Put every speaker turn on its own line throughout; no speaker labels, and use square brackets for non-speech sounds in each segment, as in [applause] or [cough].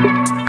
Thank you.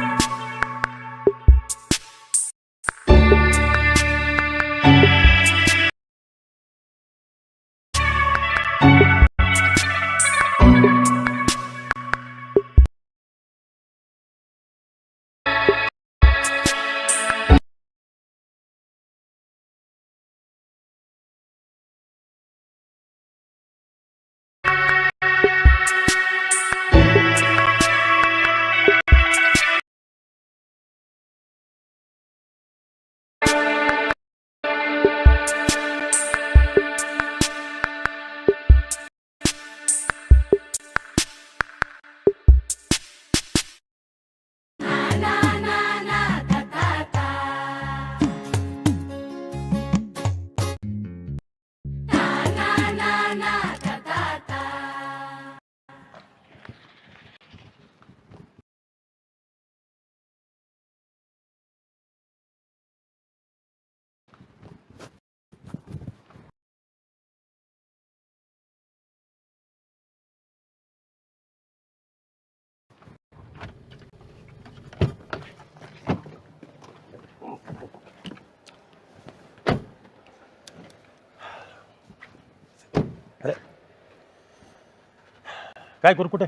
काय करू कुठे?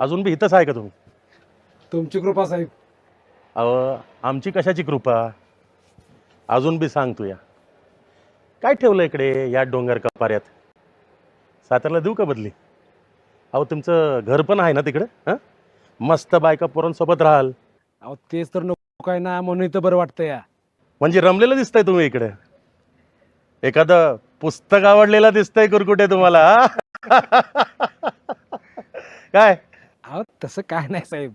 अजून बी इथंच आहे का तुम्ही?
तुमची कृपा साहेब.
अहो आमची कशाची कृपा? अजून बी सांग तू या. काय ठेवलं इकडे या डोंगर कपाऱ्यात? सातारला देऊ का बदली? अहो तुमचं घर पण आहे ना तिकडं हां? मस्त बायका पोरांसोबत राहाल.
अहो तेच तर नको काय ना म्हणून इथं बरं वाटतं या.
म्हणजे रमलेलं दिसतंय तुम्ही इकडे. एखादं पुस्तक आवडलेलं दिसतंय कुरकुटे तुम्हाला? [laughs] काय?
अहो तसं काय नाही साहेब.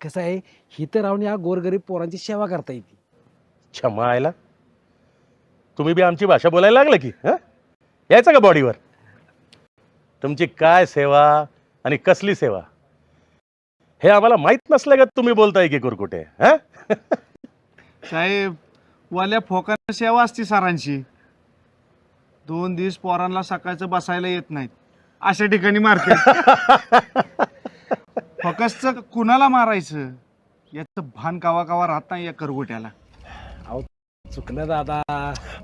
कसं आहे इथं राहून या गोरगरीब पोरांची सेवा करता येते
क्षमा आयला तुम्ही बी आमची भाषा बोलायला लागलं की हं? यायचं का बॉडीवर? तुमची काय सेवा आणि कसली सेवा? हे आम्हाला माहीत नसलं का तुम्ही बोलताय की कुरकुटे हं? [laughs]
साहेब वाल्या फोकानं सेवा असते सरांची. दोन दिवस पोरांना सकाळचं बसायला येत नाहीत. अशा ठिकाणी मारते. [laughs] फोकसचं कुणाला मारायचं? याचं भान कावा कावा राहत नाही या करगोट्याला.
चुकलं दादा.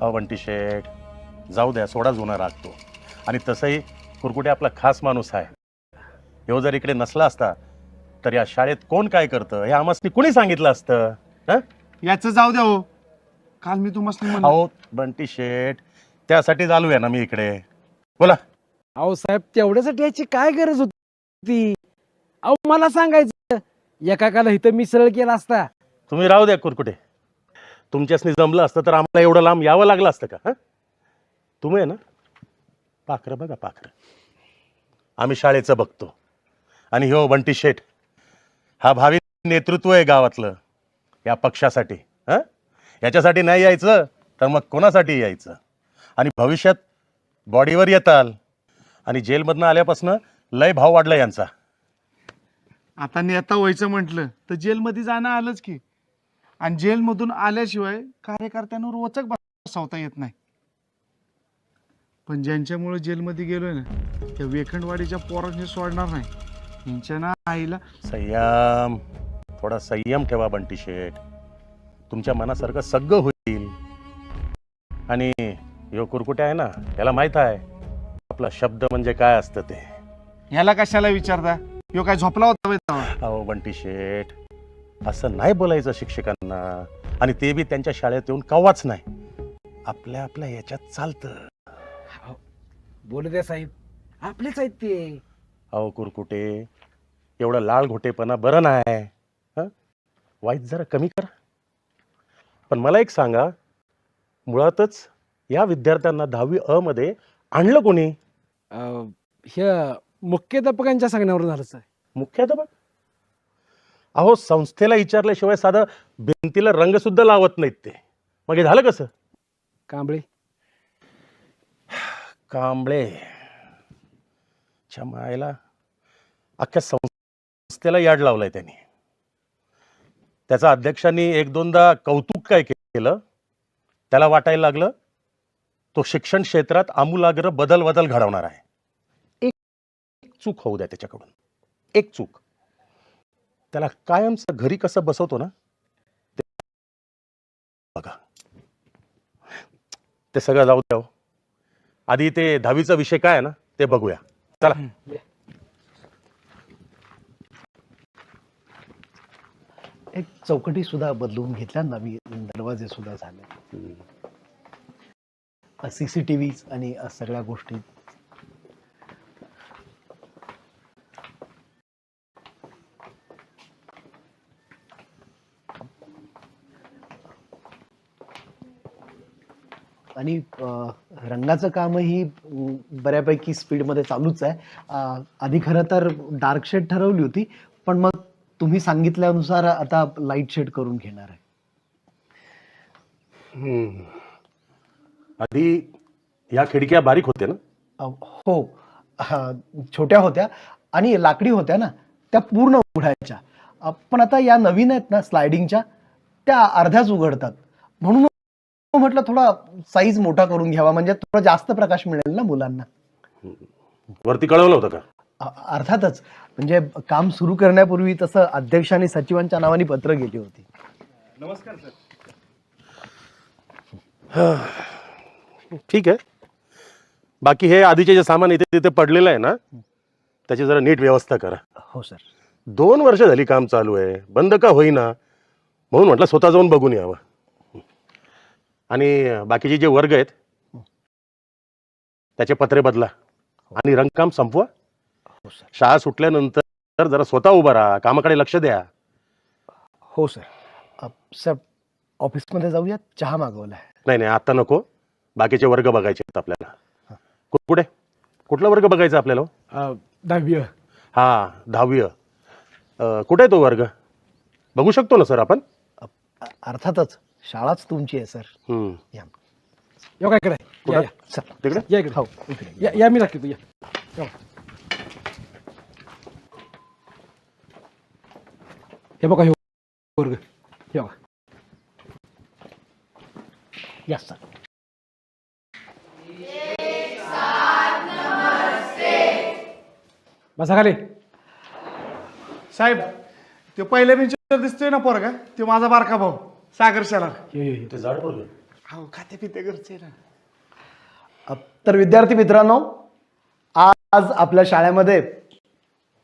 अहो बंटी शेठ जाऊ द्या सोडा जुना रागतो आणि तसंही कुरकुटे आपला खास माणूस आहे. ह्यो जर इकडे नसला असता तर या शाळेत कोण काय करतं? हे आम्हाला कुणी सांगितलं असतं? हं?
याचं जाऊ द्या हो. काल मी तुम्हाला म्हणलं.
अहो बंटी शेठ त्यासाठी चालू आहे ना मी इकडे. बोला.
अहो साहेब तेवढ्यासाठी याची काय गरज होती? अहो मला सांगायचं एकाकाला इथं मी सरळ केला असता.
तुम्ही राहू द्या कुरकुटे तुमच्यासनी जमलं असतं तर आम्हाला एवढं लांब यावं लागलं असतं का हं? तुम्ही आहे ना? पाखरं बघा पाखरं. आम्ही शाळेचं बघतो. आणि हो बंटी शेठ हा भावी नेतृत्व आहे गावातलं या पक्षासाठी हं? याच्यासाठी नाही यायचं तर मग कोणासाठी यायचं? आणि भविष्यात बॉडीवर येताल. आणि जेलमधनं आल्यापासून लय भाव वाढला यांचा.
आता नेता व्हायचं म्हटलं तर जेलमध्ये जाणं आलंच की. आणि जेलमधून आल्याशिवाय कार्यकर्त्यांवर वचक बसवता येत नाही. पण ज्यांच्यामुळे जेलमध्ये गेलोय ना त्या वेखंडवाडीच्या पोरांनी सोडणार नाही. यांच्या ना आईला
संयम थोडा संयम ठेवा बंटी शेठ. तुमच्या मनासारखं सगळं होईल. आणि यो कुरकुटे आहे ना याला माहीत आहे. आपला शब्द म्हणजे काय असतं ते?
ह्याला कशाला विचारता? ह्यो काय झोपला होता बे तेव्हा?
अहो बंटी शेठ असं नाही बोलायचं शिक्षकांना. आणि ते बी त्यांच्या शाळेत येऊन कवाच नाही. आपल्या आपल्या याच्यात चालतं.
बोलू द्या साहेब. आपलेच आहेत ते.
अहो कुरकुटे एवढं लाल घोटेपणा बरं नाही. हं? वाईट जरा कमी करा. पण मला एक सांगा मुळातच या विद्यार्थ्यांना दहावी अ मध्ये आणलं कोणी?
अहो, ह्या मुख्याध्यापकांच्या सांगण्यावर झालं साहेब
मुख्याध्यापक? अहो संस्थेला विचारल्याशिवाय साधं भिंतीला रंग सुद्धा लावत नाहीत ते. मग हे झालं कसं?
कांबळे.
कांबळे. मायला अख्ख्या संस्थेला याड लावलाय त्यांनी. त्याचा अध्यक्षांनी एक दोनदा कौतुक काय केलं? त्याला वाटायला लागलं तो शिक्षण क्षेत्रात आमूलाग्र बदल बदल घडवणार आहे. एक चूक होऊ द्या त्याच्याकडून. एक चूक. त्याला कायमचं घरी कसं बसवतो ना? ते बघा. ते सगळं जाऊ द्या हो. आधी ते दहावीचा विषय काय आहे ना ते बघूया. चला.
एक चौकटी सुद्धा बदलून घेतल्या नवीन दरवाजे सुद्धा झाले सी सी टीव्ही आणि सगळ्या गोष्टी. आणि रंगाचं कामही बऱ्यापैकी स्पीडमध्ये चालूच आहे. आधी खरं तर डार्क शेड ठरवली होती पण मग तुम्ही सांगितल्यानुसार आता लाइट शेड करून घेणार आहे.
आधी या खिडक्या बारीक होत्या ना?
अ, हो. हा, छोट्या होत्या आणि लाकडी होत्या ना त्या पूर्ण उघडायच्या. अ, पण आता या नवीन आहेत ना स्लायडिंगच्या त्या अर्ध्याच उघडतात. म्हणून म्हटलं थोडा साईज मोठा करून घ्यावा म्हणजे थोडा जास्त प्रकाश मिळेल ना मुलांना.
वरती कळवलं होतं का?
अ- अर्थातच. म्हणजे काम सुरू करण्यापूर्वी तसं अध्यक्ष आणि सचिवांच्या नावाने पत्र गेली होती.
नमस्कार सर.
ठीक आहे. बाकी हे आधीचे जे सामान इथे तिथे पडलेलं आहे ना त्याची जरा नीट व्यवस्था करा.
हो सर.
दोन वर्ष झाली काम चालू आहे. बंद का होईना. म्हणून म्हटलं स्वतः जाऊन बघून यावं. आणि बाकीचे जे वर्ग आहेत त्याचे पत्रे बदला. आणि रंगकाम संपवा.
हो सर.
शाळा सुटल्यानंतर जरा स्वतः उभा राहा. कामाकडे लक्ष द्या.
हो सर. सर ऑफिसमध्ये जाऊया चहा मागवला आहे.
नाही नाही आता नको. बाकीचे वर्ग बघायचे आहेत आपल्याला. कु- कुठे? कुठला वर्ग बघायचा आपल्याला हो?
अं, दहावी.
हा दहावी. अं, कुठे आहे तो वर्ग? बघू शकतो ना सर आपण?
अ- अर्थातच शाळाच तुमची आहे सर.
हम्म.
या.
यो काय इकडे. या,
तिकडे?
या इकडे.
हो इकडे.
या या मी दाखवतो या. या. हे बघा हे वर्ग. हे बघा.
या सर.
बसा खाली.
साहेब ते पहिल्या बेंचवर दिसतोय ना पोरगा? ते माझा बारका भाऊ सागर शेलार.
ये, ये, ये.
ते झाड वर्ग
हो खाते पिते घरचे ना.
अ, तर विद्यार्थी मित्रांनो आज आपल्या शाळेमध्ये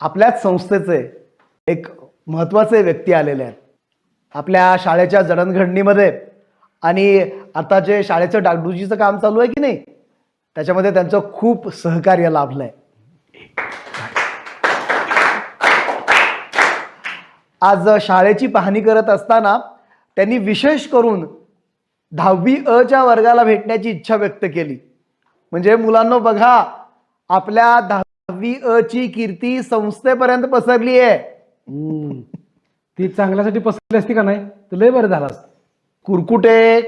आपल्याच संस्थेचे एक महत्त्वाचे व्यक्ती आलेले आहेत. आपल्या शाळेच्या जडणघडणीमध्ये आणि आता जे शाळेचं डागडुजीचं काम चालू आहे की नाही त्याच्यामध्ये त्यांचं खूप सहकार्य लाभलंय. आज शाळेची पाहणी करत असताना त्यांनी विशेष करून दहावी अ च्या वर्गाला भेटण्याची इच्छा व्यक्त केली. म्हणजे मुलांना बघा आपल्या दहावी अ ची कीर्ती संस्थेपर्यंत पसरली आहे.
ती चांगल्यासाठी पसरली असती का नाही? तर लय बरं झालं असतं.
कुरकुटे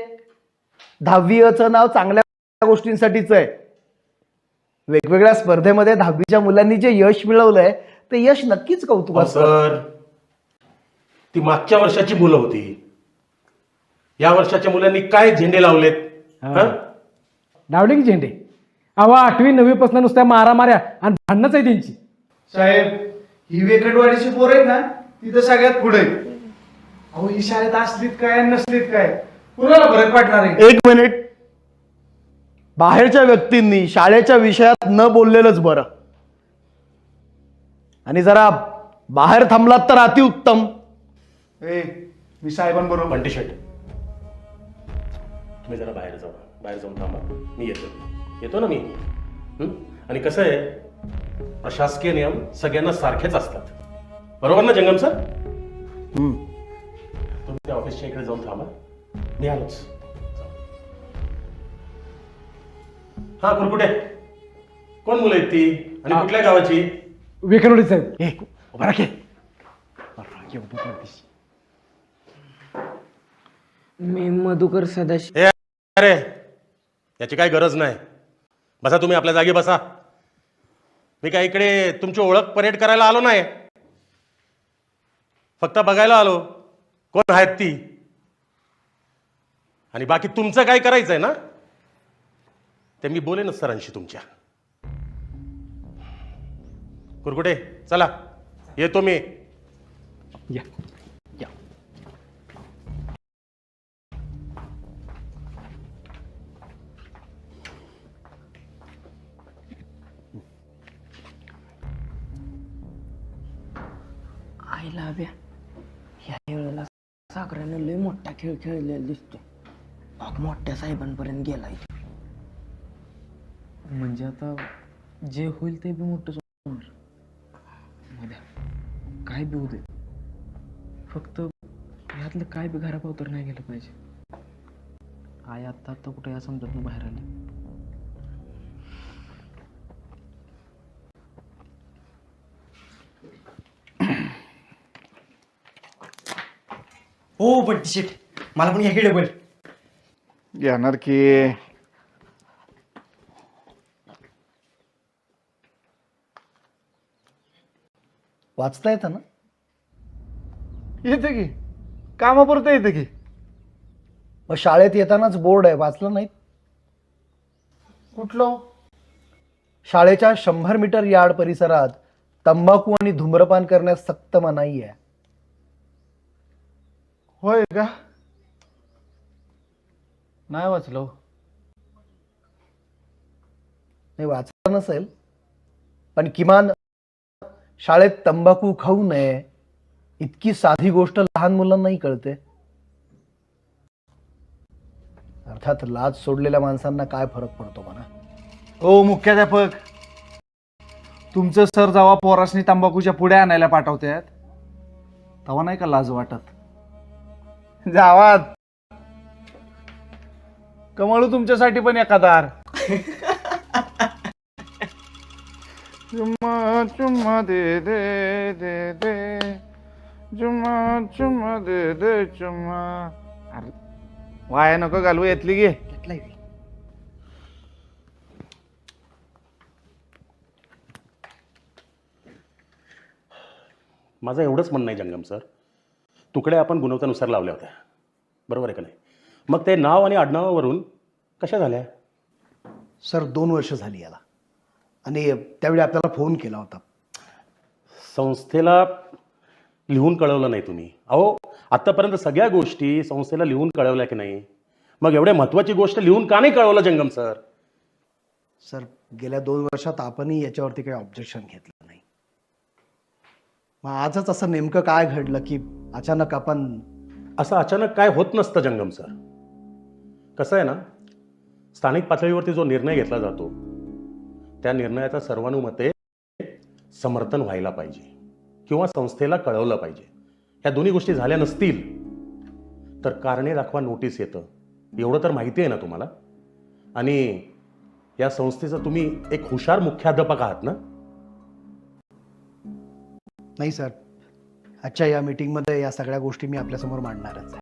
दहावी अ चं नाव चांगल्या गोष्टींसाठीच आहे. वेगवेगळ्या स्पर्धेमध्ये दहावीच्या मुलांनी जे यश मिळवलंय ते यश नक्कीच कौतुकास्पद.
सर. ती मागच्या वर्षाची मुलं होती. या वर्षाच्या मुलांनी काय झेंडे लावलेत?
हा. डावले की झेंडे? अहो आठवी नववी पासून नुसत्या मारा माऱ्या आणि भांडणच आहे त्यांची.
साहेब ही वेकटवाडीची पोरं आहेत ना तिथं सगळ्यात पुढे आहेत. अहो ही शाळेत असलीत काय नसलीत काय? कुणाला फरक पडणार आहे?
एक मिनिट. बाहेरच्या व्यक्तींनी शाळेच्या विषयात न बोललेलंच बरं. आणि जरा बाहेर थांबलात तर अतिउत्तम.
ए मी साहेबांबरोबर
बंटी शेट तुम्ही जरा बाहेर जाऊ बाहेर जाऊन थांबा. मी येतो. येतो ना मी? हं? आणि कसं आहे? प्रशासकीय नियम सगळ्यांना सारखेच असतात. बरोबर ना जंगम सर? तुम्ही त्या ऑफिसच्या इकडे जाऊन थांबा. मी आलोच. हा कुरकुटे कोण मुलं आहेत ती? आणि. कुठल्या गावाची?
वेकनवडी साहेब. हे उभा राखे
मी मधुकर सदाशिव.
ए अरे याची काही गरज नाही. बसा तुम्ही आपल्या जागी बसा. मी काय इकडे तुमची ओळख परेड करायला आलो नाही. फक्त बघायला आलो. कोण आहेत ती? आणि बाकी तुमचं काय करायचं आहे ना? ते मी बोलेनच सरांशी तुमच्या. कुरकुटे चला. येतो मी.
या या.
खेळ खेळलेला दिसतोय मग मोठ्या साहेबांपर्यंत गेलाय
म्हणजे आता जे होईल ते बी मोठं होणार. मध्ये काय बी होऊ दे. फक्त ह्यातलं काय बी घरापाव नाही गेलं पाहिजे. आई आत्ता आत्ता कुठे या समजत बाहेर आली.
हो पण टी शर्ट मला पण घ्या डबल
घेणार की.
वाचता येतं ना?
येते की. कामापुरतं येते की.
मग शाळेत येतानाच बोर्ड आहे वाचलं नाहीत?
कुठलं?
शाळेच्या शंभर मीटर यार्ड परिसरात तंबाखू आणि धूम्रपान करण्यास सक्त मनाई आहे.
होय का? नाही वाचलो.
नाही वाचलं नसेल पण किमान शाळेत तंबाखू खाऊ नये इतकी साधी गोष्ट लहान मुलांनाही कळते. अर्थात लाज सोडलेल्या माणसांना काय फरक पडतो म्हणा?
ओ मुख्याध्यापक. तुमचं सर जेव्हा पोरासनी तंबाखूच्या पुड्या आणायला पाठवतात तेव्हा नाही का लाज वाटत? जावात कमळू तुमच्यासाठी पण एखादार चुम्मा चुम्मा दे दे दे दे. चुम्मा चुम्मा दे दे चुम्मा. अरे वाया नको घालू येतली गे
माझं एवढंच म्हणणं आहे जंगम सर. तुकड्या आपण गुणवत्यानुसार लावल्या होत्या. बरोबर आहे का नाही? मग ते नाव आणि आडनावावरून कशा झाल्या?
सर दोन वर्ष झाली याला. आणि त्यावेळी आपल्याला फोन केला होता.
संस्थेला लिहून कळवलं नाही तुम्ही. अहो आत्तापर्यंत सगळ्या गोष्टी संस्थेला लिहून कळवल्या की नाही? मग एवढ्या महत्त्वाची गोष्ट लिहून का नाही कळवलं जंगम सर?
सर गेल्या दोन वर्षात आपणही याच्यावरती काही ऑब्जेक्शन घेतलं नाही. मग आजच असं नेमकं काय घडलं की अचानक आपण
असं अचानक काय होत नसतं जंगम सर. कसं आहे ना स्थानिक पातळीवरती जो निर्णय घेतला जातो त्या निर्णयाचा सर्वानुमते समर्थन व्हायला पाहिजे किंवा संस्थेला कळवलं पाहिजे. ह्या दोन्ही गोष्टी झाल्या नसतील तर कारणे दाखवा नोटीस येतं. एवढं तर माहिती आहे ना तुम्हाला? आणि या संस्थेचा तुम्ही एक हुशार मुख्याध्यापक आहात ना?
नाही सर. आजच्या या मीटिंगमध्ये या सगळ्या गोष्टी मी आपल्यासमोर मांडणारच आहे.